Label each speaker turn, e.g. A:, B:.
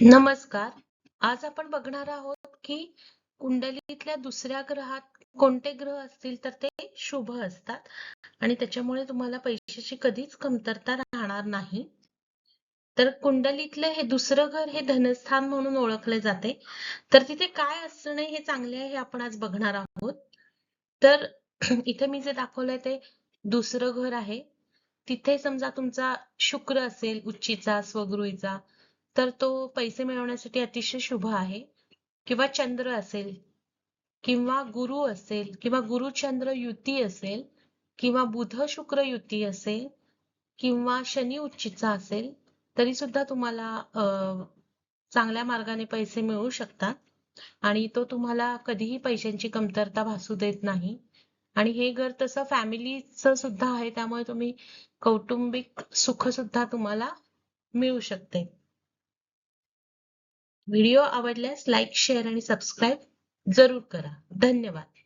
A: नमस्कार. आज आपण बघणार आहोत की कुंडलीतल्या दुसऱ्या ग्रहात कोणते ग्रह असतील तर ते शुभ असतात. आणि त्याच्यामुळे तुम्हाला पैशाची कधीच कमतरता राहणार नाही. तर कुंडलीतलं हे दुसरं घर हे धनस्थान म्हणून ओळखले जाते. तर तिथे काय असणे हे चांगले आहे हे आपण आज बघणार आहोत. तर इथे मी जे दाखवलंय ते दुसरं घर आहे. तिथे समजा तुमचा शुक्र असेल उच्चीचा स्वगृहीचा तर तो पैसे मिळवण्यासाठी अतिशय शुभ आहे. किंवा चंद्र असेल किंवा गुरु असेल किंवा गुरुचंद्र युती असेल किंवा बुध शुक्र युती असेल किंवा शनी उच्चीचा असेल तरी सुद्धा तुम्हाला चांगल्या मार्गाने पैसे मिळू शकतात. आणि तो तुम्हाला कधीही पैशांची कमतरता भासू देत नाही. आणि हे घर तसं फॅमिलीचं सुद्धा आहे त्यामुळे तुम्ही कौटुंबिक सुख सुद्धा तुम्हाला मिळू शकते. व्हिडिओ आवडल्यास लाईक शेअर आणि सबस्क्राईब जरूर करा. धन्यवाद.